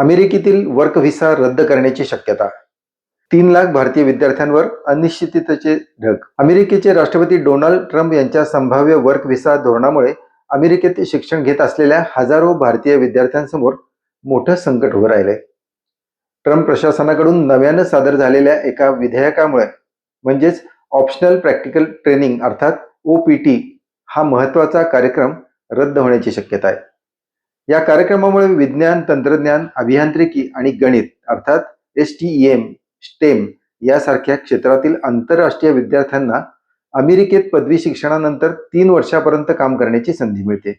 अमेरिकेतील work visa रद्द करण्याची शक्यता. तीन लाख भारतीय विद्यार्थ्यांवर अनिश्चिततेचे ढग. अमेरिकेचे राष्ट्रपती डोनाल्ड ट्रम्प यांच्या संभाव्य वर्क व्हिसा धोरणामुळे अमेरिकेत शिक्षण घेत असलेल्या हजारो भारतीय विद्यार्थ्यांसमोर मोठं संकट उभं राहिले ट्रम्प प्रशासनाकडून नव्यानं सादर झालेल्या एका विधेयकामुळे म्हणजेच ऑप्शनल प्रॅक्टिकल ट्रेनिंग अर्थात ओ पी टी हा महत्त्वाचा कार्यक्रम रद्द होण्याची शक्यता आहे. या कार्यक्रमामुळे विज्ञान तंत्रज्ञान अभियांत्रिकी आणि गणित अर्थात एस टी एम स्टेम यासारख्या क्षेत्रातील आंतरराष्ट्रीय विद्यार्थ्यांना अमेरिकेत पदवी शिक्षणानंतर तीन वर्षापर्यंत काम करण्याची संधी मिळते.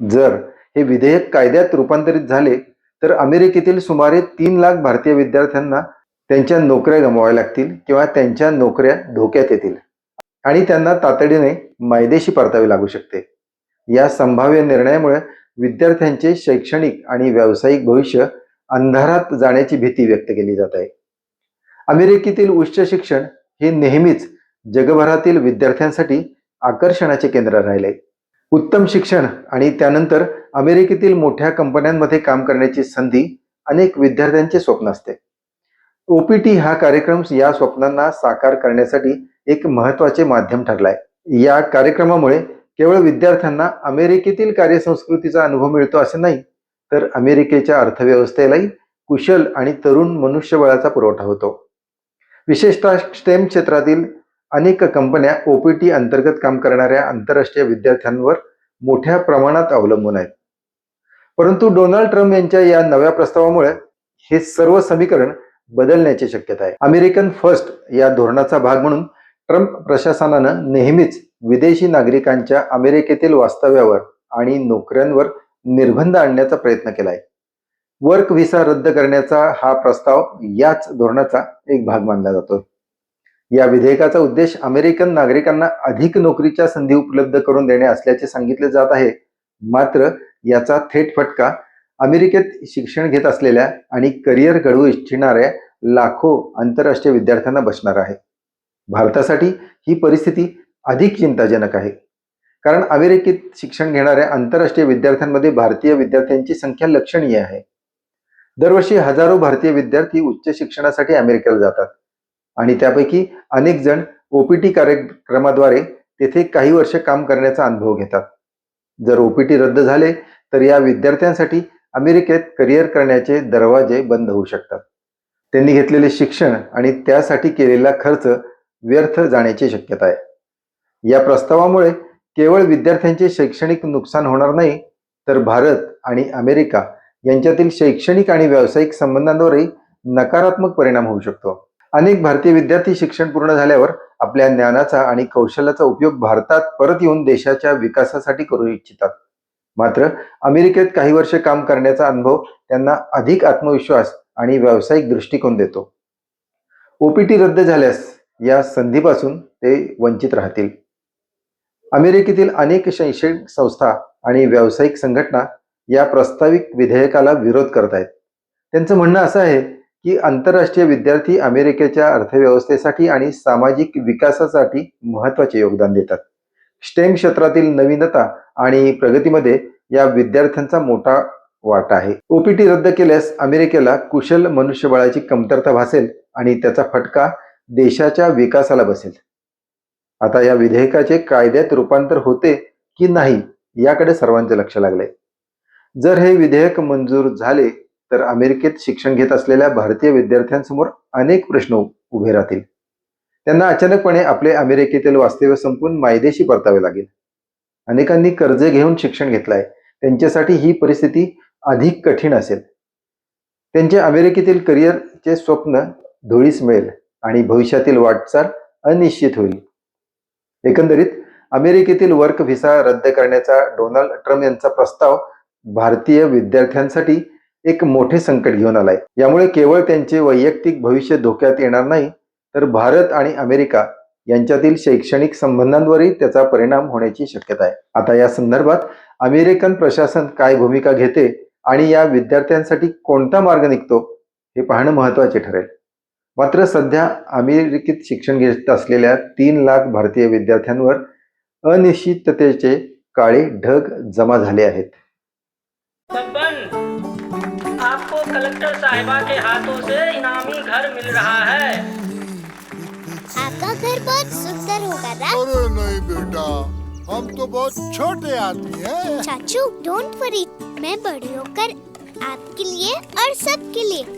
जर हे विधेयक कायद्यात रूपांतरित झाले तर अमेरिकेतील सुमारे तीन लाख भारतीय विद्यार्थ्यांना त्यांच्या नोकऱ्या गमवाव्या लागतील किंवा त्यांच्या नोकऱ्या धोक्यात येतील आणि त्यांना तातडीने मायदेशी परतावे लागू शकते. या संभाव्य निर्णयामुळे विद्यार्थ्यांचे शैक्षणिक आणि व्यावसायिक भविष्य अंधारात जाण्याची भीती व्यक्त केली जात आहे. अमेरिकेतील उच्च शिक्षण हे नेहमीच जगभरातील विद्यार्थ्यांसाठी आकर्षणाचे केंद्र राहिले. उत्तम शिक्षण आणि त्यानंतर अमेरिकेतील मोठ्या कंपन्यांमध्ये काम करण्याची संधी अनेक विद्यार्थ्यांचे स्वप्न असते. ओपीटी हा कार्यक्रम या स्वप्नांना साकार करण्यासाठी एक महत्त्वाचे माध्यम ठरलाय. या कार्यक्रमामुळे केवळ विद्यार्थ्यांना अमेरिकेतील कार्यसंस्कृतीचा अनुभव मिळतो असे नाही तर अमेरिकेच्या अर्थव्यवस्थेलाही कुशल आणि तरुण मनुष्यबळाचा पुरवठा होतो. विशेषतः स्टेम क्षेत्रातील अनेक कंपन्या ओपीटी अंतर्गत काम करणाऱ्या आंतरराष्ट्रीय विद्यार्थ्यांवर मोठ्या प्रमाणात अवलंबून आहेत. परंतु डोनाल्ड ट्रम्प यांच्या या नव्या प्रस्तावामुळे हे सर्व समीकरण बदलण्याची शक्यता आहे. अमेरिकन फर्स्ट या धोरणाचा भाग म्हणून ट्रम्प प्रशासनानं नेहमीच विदेशी नागरिकांच्या अमेरिकेतील वास्तव्यावर आणि नोकऱ्यांवर निर्बंध आणण्याचा प्रयत्न केलाय. वर्क व्हिसा रद्द करण्याचा हा प्रस्ताव याच धोरणाचा एक भाग मानला जातो. या विधेयकाचा उद्देश अमेरिकन नागरिकांना अधिक नोकरीच्या संधी उपलब्ध करून देणे असल्याचे सांगितले जात आहे. मात्र याचा थेट फटका अमेरिकेत शिक्षण घेत असलेल्या आणि करिअर घडवू इच्छिणाऱ्या लाखो आंतरराष्ट्रीय विद्यार्थ्यांना बसणार आहे. भारतासाठी ही परिस्थिती अधिक चिंताजनक आहे. कारण अमेरिकेत शिक्षण घेणाऱ्या आंतरराष्ट्रीय विद्यार्थ्यांमध्ये भारतीय विद्यार्थ्यांची संख्या लक्षणीय आहे. दरवर्षी हजारो भारतीय विद्यार्थी उच्च शिक्षणासाठी अमेरिकेला जातात. आणि त्यापैकी अनेक जण ओपीटी कार्यक्रमाद्वारे तेथे काही वर्ष काम करण्याचा अनुभव घेतात. जर ओपीटी रद्द झाले तर या विद्यार्थ्यांसाठी अमेरिकेत करिअर करण्याचे दरवाजे बंद होऊ शकतात. त्यांनी घेतलेले शिक्षण आणि त्यासाठी केलेला खर्च व्यर्थ जाण्याची शक्यता आहे. या प्रस्तावामुळे केवळ विद्यार्थ्यांचे शैक्षणिक नुकसान होणार नाही तर भारत आणि अमेरिका यांच्यातील शैक्षणिक आणि व्यावसायिक संबंधांवरही नकारात्मक परिणाम होऊ शकतो. अनेक भारतीय विद्यार्थी शिक्षण पूर्ण झाल्यावर आपल्या ज्ञानाचा आणि कौशल्याचा उपयोग भारतात परत येऊन देशाच्या विकासासाठी करू इच्छितात. मात्र अमेरिकेत काही वर्ष काम करण्याचा अनुभव त्यांना अधिक आत्मविश्वास आणि व्यावसायिक दृष्टिकोन देतो. ओपीटी रद्द झाल्यास या संधीपासून ते वंचित राहतील. अमेरिकेतील अनेक शैक्षणिक संस्था आणि व्यावसायिक संघटना या प्रस्तावित विधेयकाला विरोध करत आहेत. त्यांचं म्हणणं असं आहे की आंतरराष्ट्रीय विद्यार्थी अमेरिकेच्या अर्थव्यवस्थेसाठी आणि सामाजिक विकासासाठी महत्त्वाचे योगदान देतात. स्टेम क्षेत्रातील नवीनता आणि प्रगतीमध्ये या विद्यार्थ्यांचा मोठा वाटा आहे. ओपीटी रद्द केल्यास अमेरिकेला कुशल मनुष्यबळाची कमतरता भासेल आणि त्याचा फटका देशाच्या विकासाला बसेल. आता या विधेयकाचे कायद्यात रूपांतर होते की नाही याकडे सर्वांचे लक्ष लागले. जर हे विधेयक मंजूर झाले तर अमेरिकेत शिक्षण घेत असलेल्या भारतीय विद्यार्थ्यांसमोर अनेक प्रश्न उभे राहतील. त्यांना अचानकपणे आपले अमेरिकेतील वास्तव्य संपून मायदेशी परतावे लागेल. अनेकांनी कर्ज घेऊन शिक्षण घेतलंय. त्यांच्यासाठी ही परिस्थिती अधिक कठीण असेल. त्यांचे अमेरिकेतील करिअरचे स्वप्न धुळीस मिळेल आणि भविष्यातील वाटचाल अनिश्चित होईल. एकंदरीत अमेरिकेतील वर्क व्हिसा रद्द करण्याचा डोनाल्ड ट्रम्प यांचा प्रस्ताव भारतीय विद्यार्थ्यांसाठी एक मोठे संकट घेऊन आलाय. यामुळे केवळ त्यांचे वैयक्तिक भविष्य धोक्यात येणार नाही तर भारत आणि अमेरिका यांच्यातील शैक्षणिक संबंधांवरही त्याचा परिणाम होण्याची शक्यता आहे. आता या संदर्भात अमेरिकन प्रशासन काय भूमिका घेते आणि या विद्यार्थ्यांसाठी कोणता मार्ग निघतो हे पाहणं महत्त्वाचे ठरेल. मात्र सध्या अमेरिकेत शिक्षण घेत असलेल्या तीन लाख भारतीय विद्यार्थ्यांवर अनिश्चिततेचे काळे ढग जमा झाले आहेत. छप्पन आपको कलेक्टर साहिबा के हाथों से इनामी घर मिल रहा है। आपका घर बहुत सुंदर होगा ना अरे नहीं बेटा हम तो बहुत छोटे आदमी हैं। चाचू डोंट वरी मैं बड़ी होकर आपके लिए और सबके लिए